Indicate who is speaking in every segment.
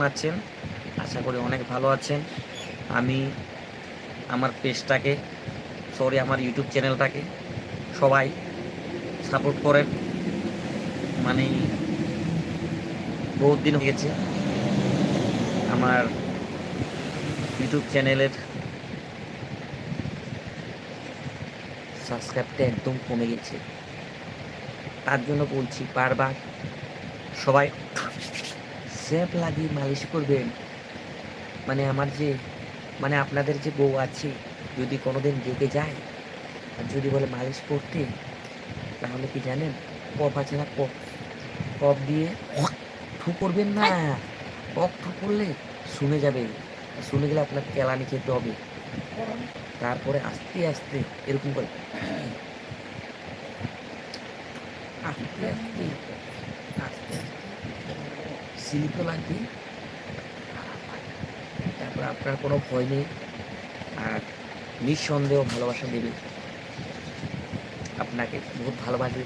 Speaker 1: কেমন আছেন? আশা করি অনেক ভালো আছেন। আমি আমার পেজটাকে সরি আমার ইউটিউব চ্যানেলটাকে সবাই সাপোর্ট করেন। মানে বহুত দিন হয়ে গেছে আমার ইউটিউব চ্যানেলের সাবস্ক্রাইবটা একদম কমে গেছে। তার জন্য বলছি বারবার সবাই স্যাপ লাগিয়ে মালিশ করবেন। মানে আমার যে মানে আপনাদের যে বউ আছে যদি কোনোদিন রেগে যায় আর যদি বলে মালিশ করতে তাহলে কি জানেন কপ আছে না কপ কপ দিয়ে ঠু করবেন না। কপ ঠু করলে শুনে যাবে। শুনে গেলে আপনার কেলানি খেতে হবে। তারপরে আস্তে আস্তে এরকম করে আস্তে আস্তে স্লিপও লাগবে তারপর আপনার কোনো ভয় নেই। আর নিঃসন্দেহ ভালোবাসা দেবে। আপনাকে বহুত ভালোবাসবে।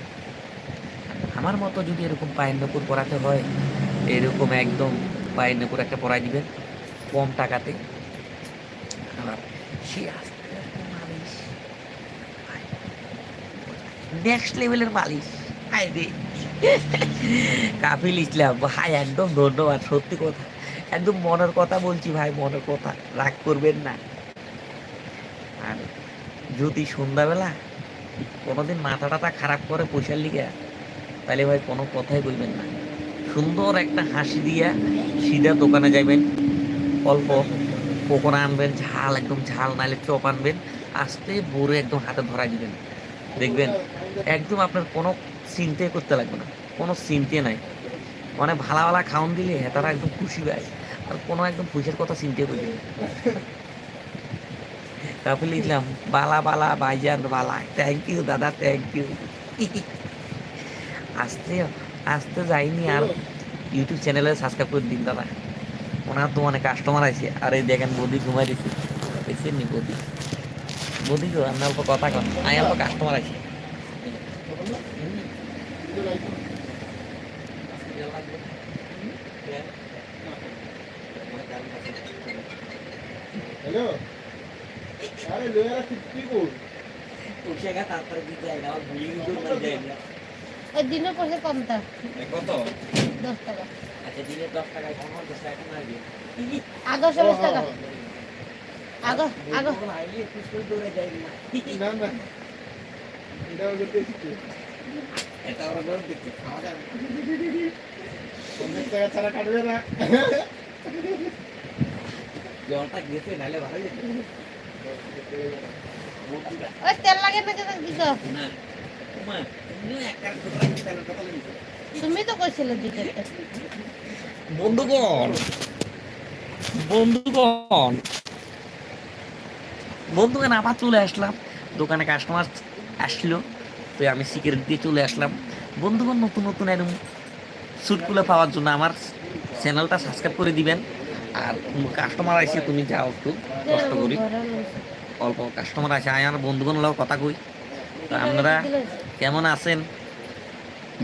Speaker 1: আমার মতো যদি এরকম পায়ের নপুর পড়াতে হয়, এরকম একদম পায়ের নপুর একটা পড়াই দিবেন কম টাকাতে। আর সে নেক্সট লেভেলের মালিশ। হাই রে। কাফিল ইসলাম, ভাই, একদম ধন্যবাদ, সত্যি কথা। একদম মনের কথা বলছি ভাই, মনের কথা, রাগ করবেন না। আর যদি সন্ধ্যাবেলা কোনোদিন মাথা টাথা খারাপ করে পয়সার লিগে, তাহলে ভাই কোনো কথাই বলবেন না। সুন্দর একটা হাসি দিয়া সিধা দোকানে যাবেন অল্প পকোড়া আনবেন, ঝাল, একদম ঝাল নাহলে চপ আনবেন, আস্তে বড়ে একদম হাতে ধরা দিবেন। দেখবেন একদম আপনার কোনো চিন্তাই করতে লাগবে না। কোনো চিন্তে নাই। মানে ভালা ভালা খাওন দিলে তারা একদম খুশি পায় আর কোনো একদম পয়সার কথা চিন্তা করবে না। তারপরে লিখলাম, বালা বালা, ভাইজান, বালা থ্যাংক ইউ দাদা থ্যাংক ইউ আসতে আসতে যাইনি আর ইউটিউব চ্যানেলে সাবস্ক্রাইব করে দিন দাদা। ওনার তো অনেক কাস্টমার আছে। আর এই দেখেন বদি ঘুমাই দিচ্ছে দেখছেন নি বদি? বদি তো আমি অল্প কথা কন। আমি অল্প কাস্টমার আছে।
Speaker 2: হ্যালো আরে লয়ারা ফিফটি কোড
Speaker 1: তারপরে দিতে যায় না আমার ভুলি কিন্তু যায় না
Speaker 3: ওই দিনের পয়সা কম তা।
Speaker 1: কত?
Speaker 3: দশ টাকা।
Speaker 1: আচ্ছা দিনে দশ টাকায় কম দশ টাকা এখন আসবে
Speaker 3: আগো চল্লিশ টাকা। আগো আগো
Speaker 1: আইলে পুষ দৌড়ে যায় না।
Speaker 2: না না। এটা
Speaker 1: এটা ওরা গরম দেখতে খাওয়া যাবে
Speaker 2: পঞ্চাশ টাকা ছাড়া কাটবে না
Speaker 1: জলটা গেছে নাহলে ভালো যেত
Speaker 3: ওই তেল লাগে না কেন কি
Speaker 1: না। ওমা তুমিও একটা কথা তেলের কথা বলিস
Speaker 3: তুমি তো কইছিলে
Speaker 1: বন্ধুগণ বন্ধুগণ বন্ধুগণ আবার চলে আসলাম। দোকানে কাস্টমার আসলো। তো আমি সিগারেট দিয়ে চলে আসলাম। বন্ধুগণ, নতুন নতুন এরকম স্যুটগুলো পাওয়ার জন্য আমার চ্যানেলটা সাবস্ক্রাইব করে দিবেন। আর কাস্টমার আসে, তুমি যাও একটু, কষ্ট করি। অল্প কাস্টমার আসে আমার বন্ধুগণ লোক কথা কই। তো আপনারা কেমন আছেন?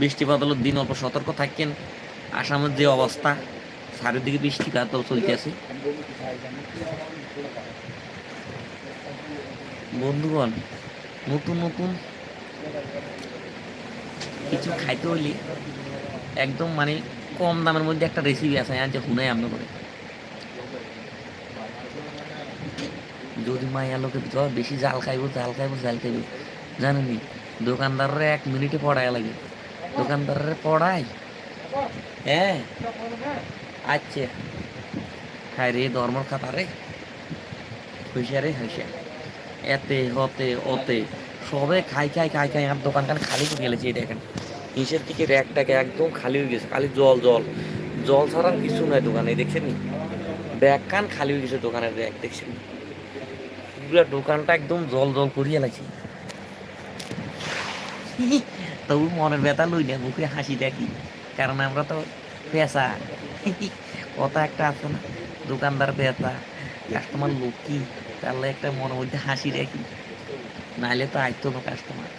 Speaker 1: বৃষ্টি বাদলের দিন, অল্প সতর্ক থাকেন। আসামের যে অবস্থা, চারিদিকে বৃষ্টি কাতল চলতেছে। বন্ধুগণ, নতুন নতুন কিছু খাইতে হইলে একদম মানে কম দামের মধ্যে একটা রেসিপি আছে আর যে হুনাই আমরা করে। যদি মাইয়া লোকে বেশি জাল খাইব জাল খাইব জাল খাইব, জানেনি দোকানদাররা এক মিনিটে পড়ায় লাগে। দোকানদাররা পড়ায়? হ্যাঁ? আচ্ছা। হ্যাঁ রে, ধর্মর খাতা রে। হইসা রে, হইসা। এতে, হতে, ওতে। সবে খাই খাই খাই খাই আর দোকানখান খালি করে এই দেখেন। নিচের দিকে র্যাকটাকে একদম খালি হয়ে গেছে, খালি জল জল। জল ছাড়া কিছু নয় দোকানে, দেখছেন ব্যাগ কান খালি হয়ে গেছে দোকানের ব্যাগ, দেখছেন? পুরা দোকানটা একদম জল জল করিয়ে লাগছে তবু মনের ব্যথা লই না, মুখে হাসি দেখি, কারণ আমরা তো পেশা কথা একটা আছে না, দোকানদার পেশা কাস্টমার লক্ষ্মী তাহলে একটা মনের মধ্যে হাসি রাখি নাহলে তো আইতো না কাস্টমার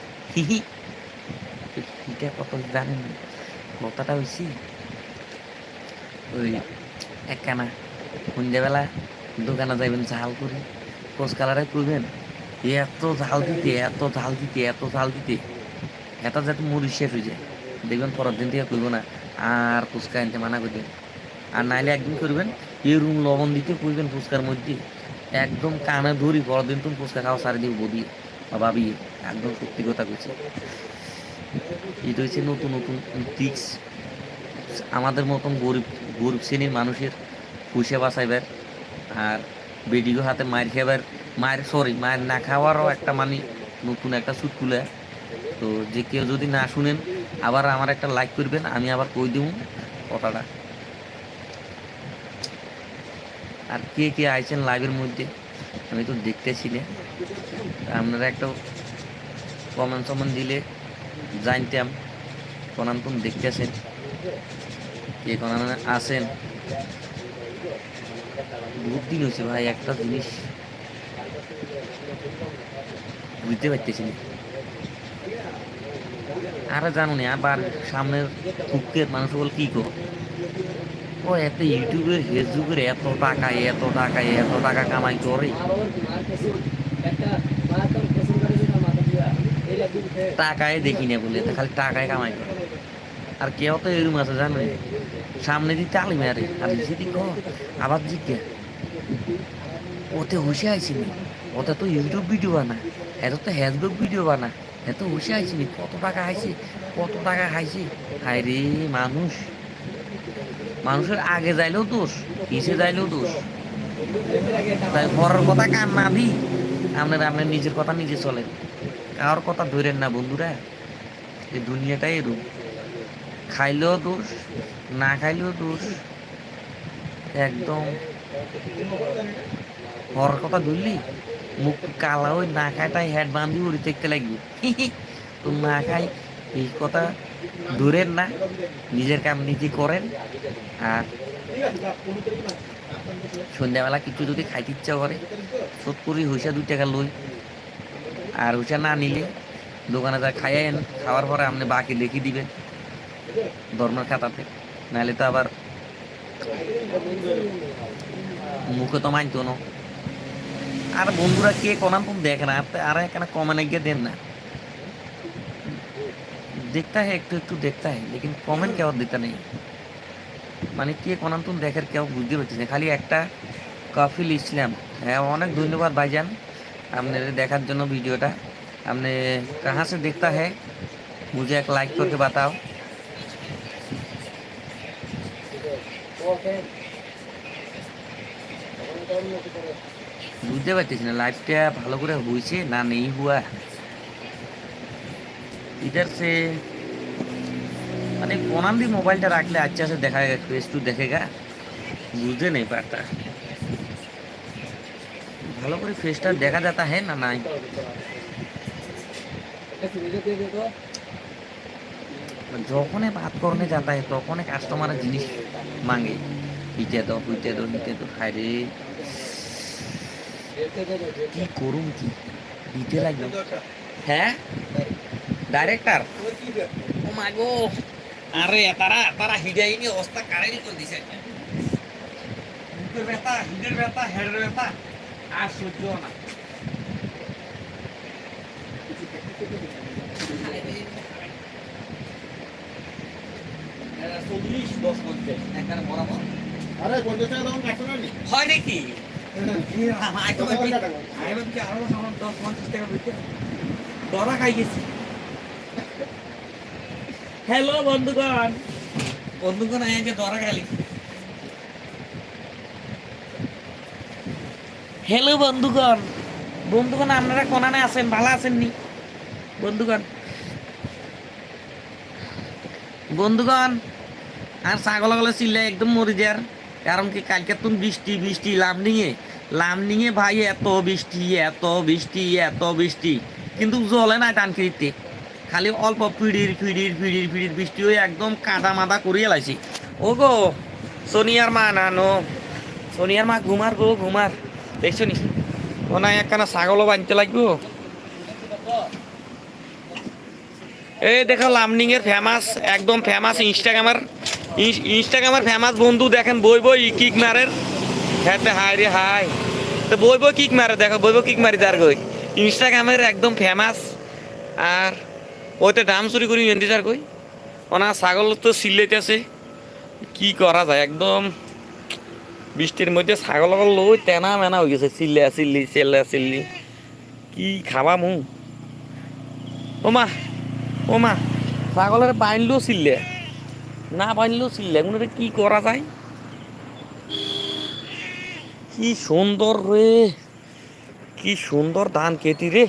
Speaker 1: এটা কত জানেন? কথাটা হয়েছে ওই একখানা সন্ধ্যাবেলা দোকানে যাইবেন, ঝাল করে। কোচ কালারে করবেন এত ঝাল দিতে, এত ঝাল দিতে, এত ঝাল দিতে। এটা যাতে মুড়ি শেষ হয়ে যায়। দেখবেন পরের দিন থেকে করব না, আর ফুচকা আনতে মানা করবেন আর নাইলে একদিন করবেন এরুম লবণ দিতে করবেন ফুচকার মধ্যে। একদম কানে ধরি পরের দিন তুমি ফুচকা খাওয়া সারি দিব বা ভাবি একদম সত্যি কথা কইছে। এটা হচ্ছে নতুন নতুন ট্রিক্স আমাদের মতন গরিব গরিব শ্রেণির মানুষের পুষে বাঁচাইবার আর বেডিগো হাতে মায়ের খেবার মায়ের সরি মায়ের না খাওয়ারও একটা মানে নতুন একটা চুটকুলা তো যে কেউ যদি না শুনেন, আবার আমার একটা লাইক করবেন, আমি আবার কই দেব কথাটা। আর কে কে আইছেন লাইভের মধ্যে, আমি তো দেখতেছি না। তা আপনারা একটা কমেন্ট টমেন্ট দিলে জানতাম। কোনান তুমি দেখতেছেন কে কোনান আছেন? বহুত দিন হয়েছে ভাই, একটা জিনিস বুঝতে পারতেছি না। আর জানো না, আবার সামনের হুকের মানুষ বল কি কর ও, এত ইউটিউবের ফেসবুকের এত টাকা এত টাকা এত টাকা কামাই করে। টাকায় দেখি না বলে, খালি টাকায় কামাই করে। আর কেউ তো এরকম আছে জানো? সামনে দিতে আলি মারে, আর সেদিক আবার জিজ্ঞে। ওতে হুশে আইসিনি ওতে তো ইউটিউব ভিডিও বানা, এত তো ফেসবুক ভিডিও বানা, এত হুশে আইসিনি কত টাকা আইছে? কত টাকা খাইছে? হায় রে, মানুষ। মানুষের আগে যাইলেও দোষ পিছে যাইলেও দোষ? তাই ঘরের কথা কান না দি আপনার আপনার নিজের কথা নিজে চলেন। কারোর কথা ধরেন না বন্ধুরা। এই দুনিয়াটাই এরূপ খাইলেও দোষ, না খাইলেও দোষ। একদম। ঘরের কথা ধরলি? মুখ কালা ওই না খাইটাই হেড বান্ধি উড়ি দেখতে লাগবে। তো না খাই, এই কথা ধরেন না। নিজের কাম নিজে করেন। আর সন্ধ্যাবেলা কিছু যদি খাইতে ইচ্ছা করে সত করি হইসা দুই টাকা লই আর হইসা না নিলে দোকানে যা খাইয়েন খাওয়ার পরে আপনি বাকি লিখে দিবেন ধর্মের খাতাতে নাহলে তো আবার মুখে তো মানতো না আর বন্ধুরা কে কোনান তুমি দেখে না আপনি আর এখানে কমেন্ট গিয়ে দেন না देखता है একটু একটু দেখতা है लेकिन কমেন্ট কেউ দিতে নেই মানে কে কোনান তুমি দেখার কেউ বুঝতে পারছিস না খালি একটা কফিল ইসলাম হ্যাঁ অনেক ধন্যবাদ ভাইজান আপনাদের দেখার জন্য ভিডিওটা আপনি कहाँ से देखता है मुझे एक लाइक करके बताओ বুঝতে পারতেছি না লাইভটা ভালো করে হয়েছে না নেই হুয়া इधर से মানে কোনাম দি মোবাইলটা রাখলে আচ্ছা আছে দেখা গেছে ফেস টু দেখে গা। বুঝতে নেই পারতা। ভালো করে ফেসটা দেখা যাতা হ্যাঁ না নাই? যখনে ভাত করনে যাতা হয়, হ্যাঁ, তখনই কাস্টমারের জিনিস মাঙ্গে। ইতে দাও হইতে দাও নিতে তো খাই রে। কি করুম কি? দিতে লাগল। হ্যাঁ? ডাইরেক্টর ও মাগো আরে তারা তারা হিডাইনি অবস্থা কারাইনি করে দিছে। বুকের ব্যথা হিডের ব্যথা হেডের ব্যথা আর সহ্য না। চল্লিশ দশ বরাবর।
Speaker 2: আরে পঞ্চাশ টাকা দাম কাটছো না।
Speaker 1: হয় নাকি?
Speaker 2: কত করে কাটাবো?
Speaker 1: দরা খাই গেছি। হ্যালো বন্ধুগণ। বন্ধুগণ আগে দরা খালি হ্যালো বন্ধুগণ। বন্ধুগণ আপনারা কোনানে আছেন? ভালো আছেন নি বন্ধুগণ। বন্ধুগণ আর ছাগল গলে চিল্লে একদম মরে যার। কারণ কি কালকে তুমি বৃষ্টি বৃষ্টি লামডিংয়ে লামডিংয়ে ভাই এত বৃষ্টি এত বৃষ্টি এত বৃষ্টি। কিন্তু জলে না টানকিরিতে খালি অল্প পিড়ির পিড়ির পিড়ির পিড়ির বৃষ্টি হয়ে একদম কাদা মাদা করিয়ে লাইছি। ও গো সোনিয়ার মা না, নো। সোনিয়ার মা, ঘুমার গো, ঘুমার। দেখছ নি? ও না, একখানা ছাগলও বানতে লাগবো। এই দেখো লামনিং এর ফেমাস একদম ফেমাস ইনস্টাগ্রামের ইনস- ইনস্টাগ্রামের ফেমাস বন্ধু, দেখেন, বই বই কিক মারের। হ্যাঁ হাই রে হাই তো বই বই কিক মারে, দেখো, বই বই কিক মারি তার কই। ইনস্টাগ্রামের একদম ফেমাস আর ওইতে দাম চুরি করি এনতি তার কই? ওনার ছাগল তো সিলেতেছে কি করা যায়? একদম বৃষ্টির মধ্যে ছাগল লই তেনা মেনা হয়ে গেছে। চিল্লা, চিল্লি, চেল্লা, চিল্লি। কি খাবা মু? ওমা ওমা ছাগলের বাঁধলেও চিল্লে। না বাঁধলেও চিল্লে। কোনো কি করা যায়? কি সুন্দর রে। কি সুন্দর ধান কেটি রে।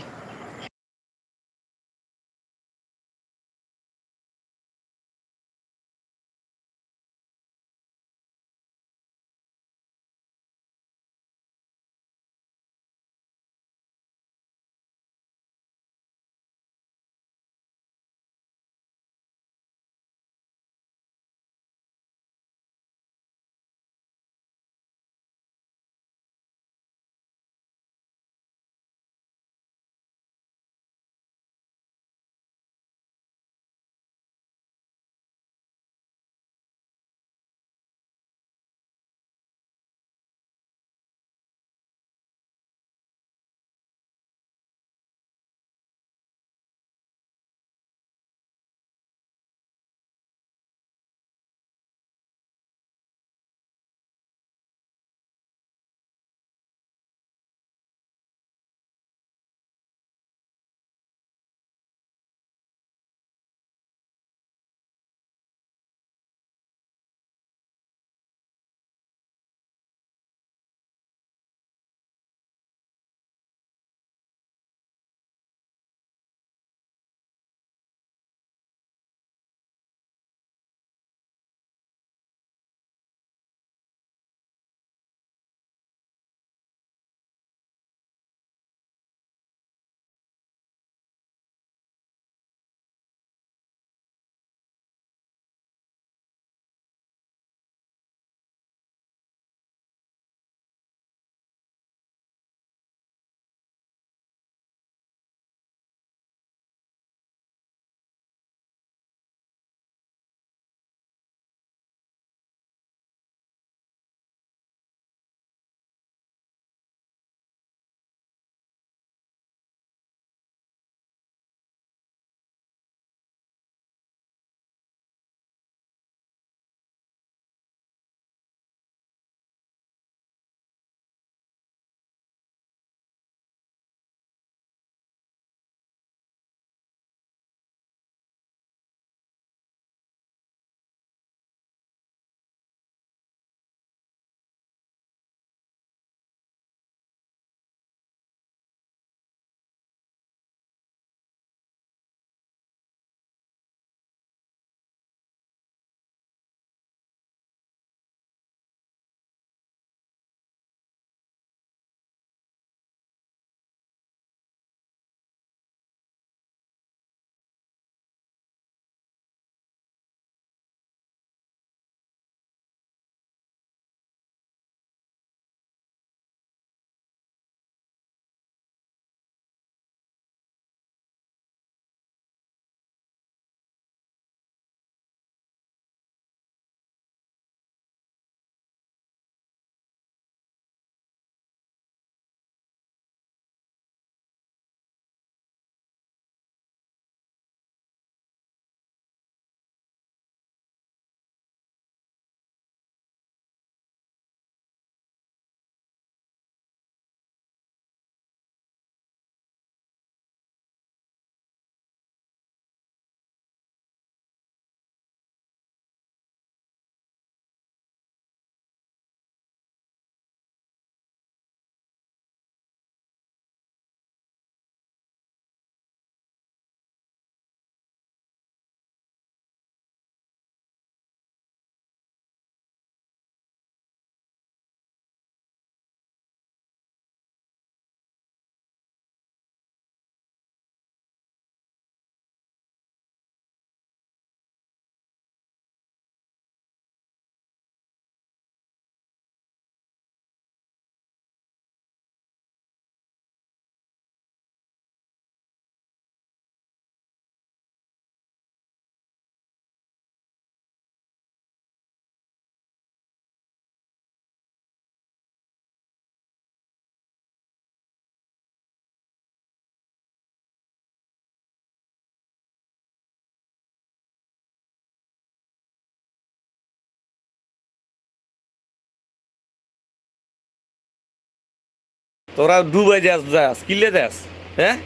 Speaker 1: তোরা ডুবাই যাস যাস, কিলে যাস হ্যাঁ?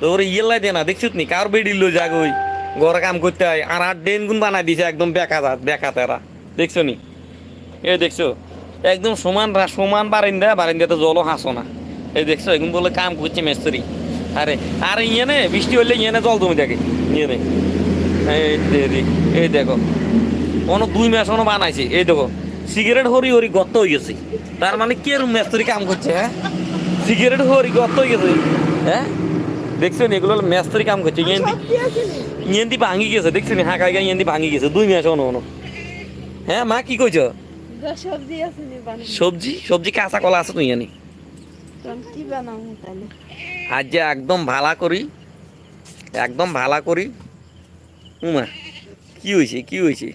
Speaker 1: তোর ইয়েলাই দে না দেখছিস নি? কার বেডি লো যাগ ওই? ঘরে কাম করতে হয়। আর আট ডেন গুণ বানাই দিছে একদম বেকা যাত বেকা তেরা। দেখছ নি? এ দেখছ একদম সমান সমান বারিন্দা, বারিন্দাতে জলও হাসো না। এই দেখছ এখন বলে কাম করছে মেস্ত্রি। আরে আরে ইয়ে নে, বৃষ্টি হলে ইয়ে নে জল তুমি থাকে ইয়ে নে। এই দেখো। কোনো দুই মাস কোনো বানাইছে, এই দেখো। সিগারেট হরি হরি গত হয়ে গেছে। তার মানে কে রুম মেস্ত্রি কাম করছে হ্যাঁ? সিগারেট হরি গত হয়ে গেছে। হ্যাঁ? দেখছ নি এগুলো মেস্ত্রি কাম করছে। ইয়েন্দি ইয়েন্দি ভাঙি গেছে দেখছ নি হাঁকা গিয়ে ইয়েন্দি ভাঙি গেছে দুই মাস ono হ্যাঁ মা কি কইছো?
Speaker 4: সবজি আছে
Speaker 1: সবজি? সবজি কাঁচা কলা আছে তুই জানি আজ যে একদম ভালা করি একদম ভালা করি। উমা কি হয়েছে কি হয়েছে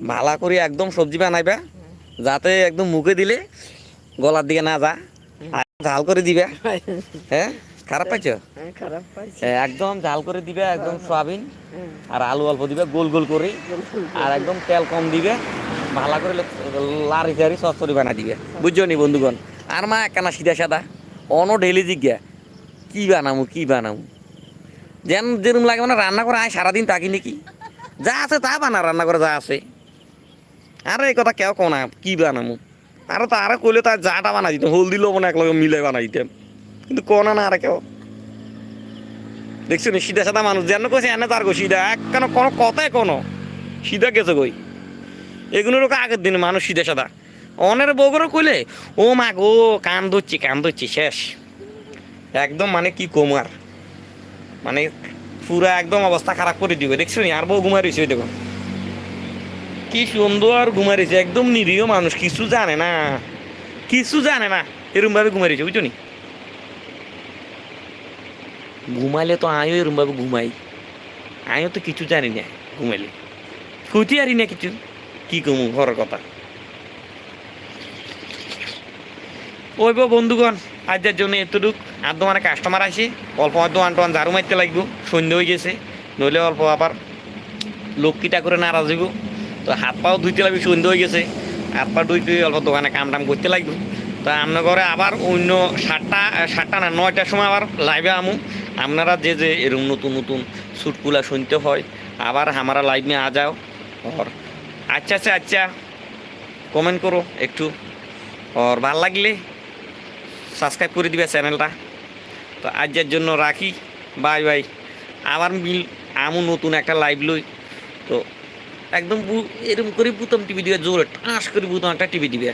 Speaker 1: ভালা করি একদম সবজি বানাইবা যাতে একদম মুখে দিলে গলার দিকে না যা আর ঝাল করে দিবে। হ্যাঁ? খারাপ পাইছো?
Speaker 4: হ্যাঁ,
Speaker 1: হ্যাঁ, একদম ঝাল করে দিবে একদম সয়াবিন
Speaker 4: হ্যাঁ,
Speaker 1: আর আলু অল্প দিবে গোল গোল করে আর একদম তেল কম দিবে ভালা করে লারি চারি সস্তরি বানা দিবে। বুঝছ নি বন্ধুগণ? আর মা একখানা সিধা সাদা। অন ডেলি জিজ্ঞা কি বানামু কি বানামু? যেন যেরকম লাগে মানে রান্না করে আয় সারাদিন তাকি নাকি। যা আছে তা বানা রান্না করে যা আছে। আরে, এই কথা কেউ কোনা কি বানামু? আরে তারা কইলে তার যাটা বানা দিতাম হলদি লবণ একলগে মিলাই বানা দিতাম কিন্তু কোনা না আর কেউ। দেখছ নি, সিধা সাদা মানুষ, যেন কইছে এনে তার সিধা এক কেন কোনো কথাই কোনো সিধা গেছে কই? এগুলোর আগের দিনে মানুষ সিধা সাদা অনের বগরও কইলে, ও মা গো, কান ধরছি কান ধরছি, শেষ। একদম মানে কি কোমার মানে পুরা একদম অবস্থা খারাপ করে দিবে। দেখছ নি, আর বউ ঘুমাই রয়েছে দেখো। কি সুন্দর ঘুমাই রয়েছে, একদম নিরীহ মানুষ, কিছু জানে না। কিছু জানে না এরকম ভাবে ঘুমাই রয়েছে, বুঝছ নি? ঘুমাইলে তো আমিও এরকম ভাবে ঘুমাই। আমিও তো কিছু জানি না ঘুমাইলে। কইতে পারি না কিছু? কি কমু ঘরের কথা। ওই বো বন্ধুগণ আজকের জন্য এতটুক। আর দোকানে কাস্টমার আসে, অল্প আমার দোকান টোয়ান ঝাড়ু মারতে লাগবো সন্ধ্যে হয়ে গেছে। নইলে অল্প আবার লক্ষ্মীটা করে নারাজ হইব। তো হাত পাও ধুইতে লাগবে সন্ধ্যে হয়ে গেছে। হাত পা ধুইতে অল্প দোকানে কাম টাম করতে লাগবে তা আপনার ঘরে আবার অন্য সাতটা সাতটা না, নয়টার সময় আবার লাইভে আমু। আপনারা যে যে এরকম নতুন নতুন সুটকুলা শুনতে হয়, আবার আমারা লাইভ নিয়ে আ যাও। ওর আচ্ছা আচ্ছা আচ্ছা কমেন্ট করো একটু। ওর, ভালো লাগলে সাবস্ক্রাইব করে দিবে চ্যানেলটা। তো আজ্যার জন্য রাখি। Bye bye. আবার মিল আমু নতুন একটা লাইভ লই। তো একদম এরকম করে বুতাম টিভি দিবে জোরে টাস করে বুতাম একটা টিভি দিবে।